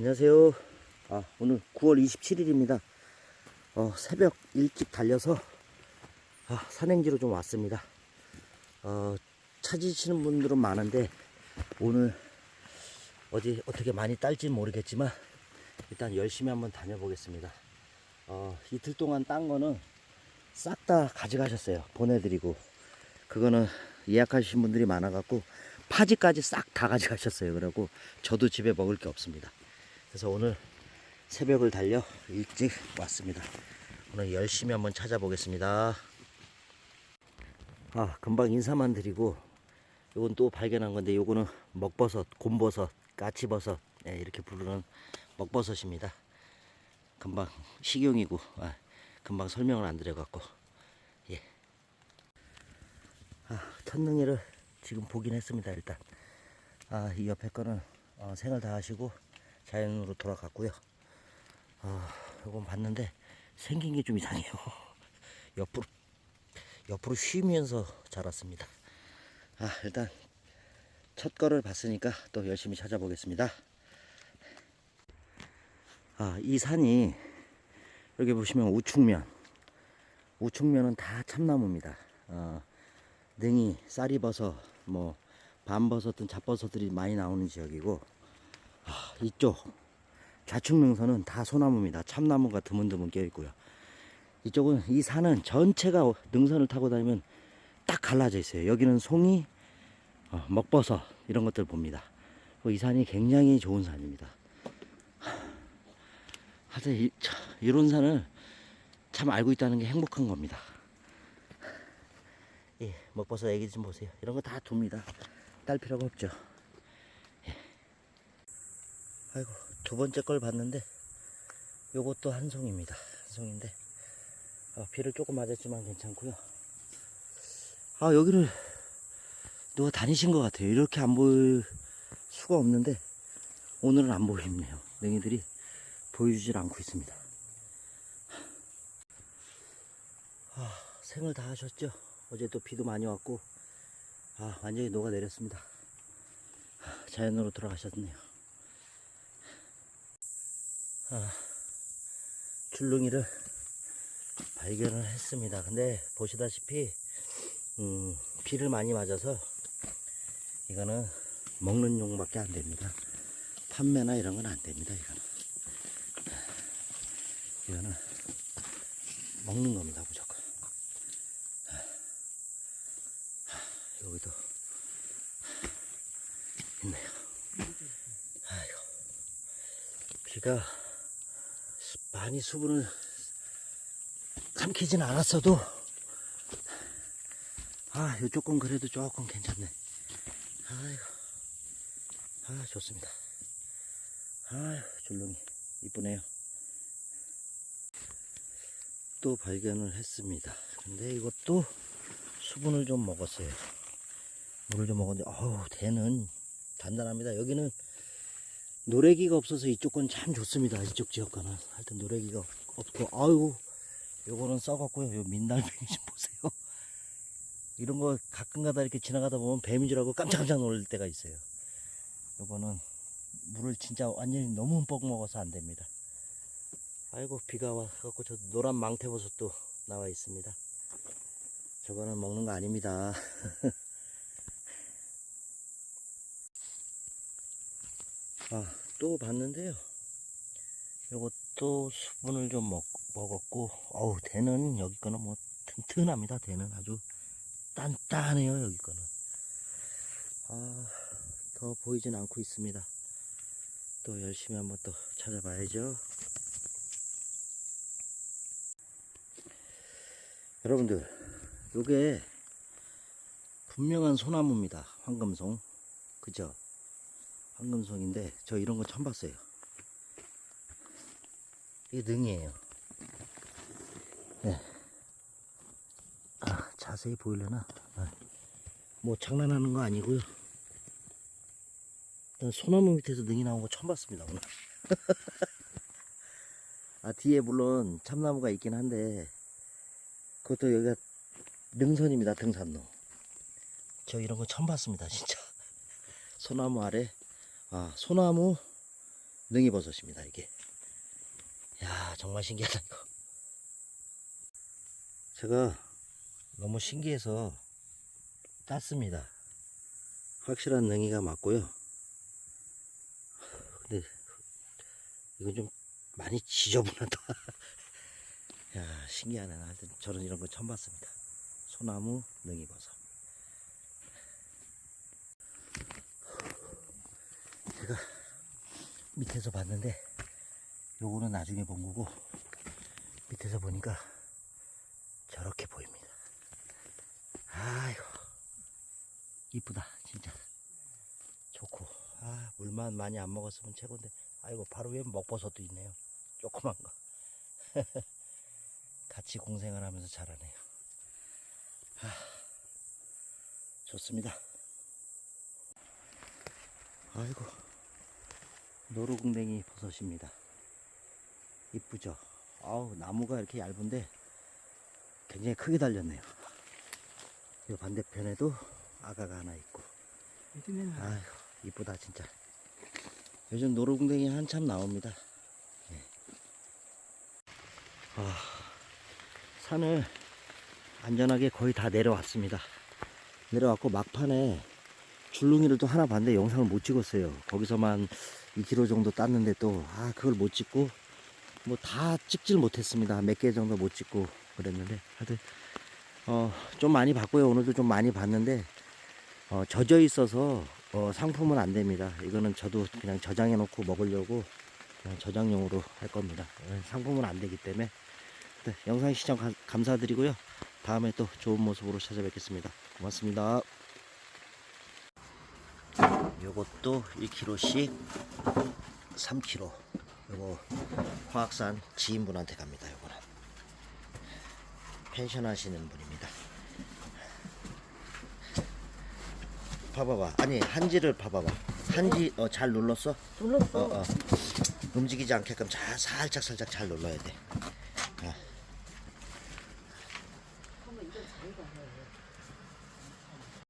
안녕하세요. 아, 오늘 9월 27일입니다. 어, 새벽 일찍 달려서 아, 산행지로 좀 왔습니다. 어, 찾으시는 분들은 많은데 오늘 어디 어떻게 많이 딸지는 모르겠지만 일단 열심히 한번 다녀보겠습니다. 어, 이틀 동안 딴 거는 싹 다 가져가셨어요. 보내드리고 그거는 예약하신 분들이 많아갖고 파지까지 싹 다 가져가셨어요. 그러고 저도 집에 먹을 게 없습니다. 그래서 오늘 새벽을 달려 일찍 왔습니다. 오늘 열심히 한번 찾아보겠습니다. 아, 금방 인사만 드리고 요건 또 발견한 건데 요거는 먹버섯, 곰버섯, 까치버섯 예, 이렇게 부르는 먹버섯입니다. 금방 식용이고 아, 금방 설명을 안 드려갖고 예. 아, 첫능이를 지금 보긴 했습니다. 일단 아, 이 옆에 거는 어, 생을 다 하시고 자연으로 돌아갔고요. 아, 이건 봤는데 생긴 게 좀 이상해요. 옆으로 옆으로 쉬면서 자랐습니다. 아, 일단 첫 거를 봤으니까 또 열심히 찾아보겠습니다. 아, 이 산이 여기 보시면 우측면, 우측면은 다 참나무입니다. 어, 능이, 쌀이버섯, 뭐 밤버섯 등 잡버섯들이 많이 나오는 지역이고 아, 이쪽 좌측 능선은 다 소나무입니다. 참나무가 드문드문 껴 있고요. 이쪽은 이 산은 전체가 능선을 타고 다니면 딱 갈라져 있어요. 여기는 송이, 어, 먹버섯 이런 것들 봅니다. 이 산이 굉장히 좋은 산입니다. 하여튼 이, 차, 이런 산을 참 알고 있다는 게 행복한 겁니다. 예, 먹버섯 애기 좀 보세요. 이런 거 다 둡니다. 딸 필요가 없죠. 예. 아이고 두 번째 걸 봤는데 요것도 한 송입니다. 한 송인데 어, 비를 조금 맞았지만 괜찮고요. 아 여기를 누가 다니신 것 같아요. 이렇게 안 보일 수가 없는데 오늘은 안 보이네요. 냉이들이 보여주질 않고 있습니다. 아, 생을 다 하셨죠? 어제 또 비도 많이 왔고 아 완전히 녹아 내렸습니다. 자연으로 돌아가셨네요. 아, 줄눈이를 발견을 했습니다. 근데 보시다시피 음, 비를 많이 맞아서 이거는 먹는 용밖에 안 됩니다. 판매나 이런 건 안 됩니다. 이거는 이거는 먹는 겁니다. 무조건. 여기도 있네요. 아이고 비가 많이 수분을 삼키진 않았어도 아 이쪽 건 그래도 조금 괜찮네. 아이고. 아 좋습니다. 아 줄눈이. 이쁘네요. 또 발견을 했습니다. 근데 이것도 수분을 좀 먹었어요. 물을 좀 먹었는데 어우 대는 단단합니다. 여기는 노래기가 없어서 이쪽 건 참 좋습니다 이쪽 지역과는 하여튼 노래기가 없고 아유 요거는 썩었고요. 요 민날뱀이 좀 보세요. 이런 거 가끔 가다 이렇게 지나가다 보면 뱀인 줄 알고 깜짝깜짝 놀랄 때가 있어요. 요거는 물을 진짜 완전히 너무 흠뻑 먹어서 안 됩니다. 아이고 비가 와갖고 저 노란 망태버섯도 나와 있습니다. 저거는 먹는 거 아닙니다. 아, 또 봤는데요. 요것도 수분을 좀 먹, 먹었고, 어우, 대는 여기 거는 뭐 튼튼합니다. 대는 아주 단단해요. 여기 거는. 아, 더 보이진 않고 있습니다. 또 열심히 한번 또 찾아봐야죠. 여러분들, 요게 분명한 소나무입니다. 황금송. 그죠? 황금송인데, 저 이런 거 처음 봤어요. 이게 능이에요. 네. 아, 자세히 보이려나? 아, 뭐 장난하는 거 아니고요. 일단 소나무 밑에서 능이 나온 거 처음 봤습니다, 오늘. 아, 뒤에 물론 참나무가 있긴 한데, 그것도 여기가 능선입니다, 등산로. 저 이런 거 처음 봤습니다, 진짜. 소나무 아래, 아, 소나무 능이버섯입니다 이게. 야 정말 신기하다 이거. 제가 너무 신기해서 땄습니다. 확실한 능이가 맞고요. 근데 이건 좀 많이 지저분하다. 야 신기하네. 하여튼 저는 이런 거 처음 봤습니다. 소나무 능이버섯 제가 밑에서 봤는데 요거는 나중에 본 거고 밑에서 보니까 저렇게 보입니다. 아이고 이쁘다 진짜. 좋고. 아 물만 많이 안 먹었으면 최고인데. 아이고 바로 위에 먹버섯도 있네요. 조그만 거. 같이 공생을 하면서 자라네요. 아, 좋습니다. 아이고 노루궁뎅이 버섯입니다. 이쁘죠? 아우 나무가 이렇게 얇은데 굉장히 크게 달렸네요. 이 반대편에도 아가가 하나 있고. 아이고 이쁘다 진짜. 요즘 노루궁뎅이 한참 나옵니다. 예. 아, 산을 안전하게 거의 다 내려왔습니다. 내려왔고 막판에 줄눈이를 또 하나 봤는데 영상을 못 찍었어요. 거기서만 2km 정도 땄는데 또 아 그걸 못 찍고 뭐 다 찍질 못했습니다. 몇 개 정도 못 찍고 그랬는데 하여튼 어 좀 많이 봤고요. 오늘도 좀 많이 봤는데 어 젖어 있어서 어 상품은 안 됩니다. 이거는 저도 그냥 저장해 놓고 먹으려고 그냥 저장용으로 할 겁니다. 어, 상품은 안 되기 때문에. 네, 영상 시청 가- 감사드리고요. 다음에 또 좋은 모습으로 찾아뵙겠습니다. 고맙습니다 요것도 1kg씩 3kg 요거 화학산 지인분한테 갑니다 요거는 펜션 하시는 분입니다 봐봐봐 아니 한지를 봐봐봐 한지 어, 잘 눌렀어? 눌렀어. 어, 어. 움직이지 않게끔 잘, 살짝 살짝 잘 눌러야 돼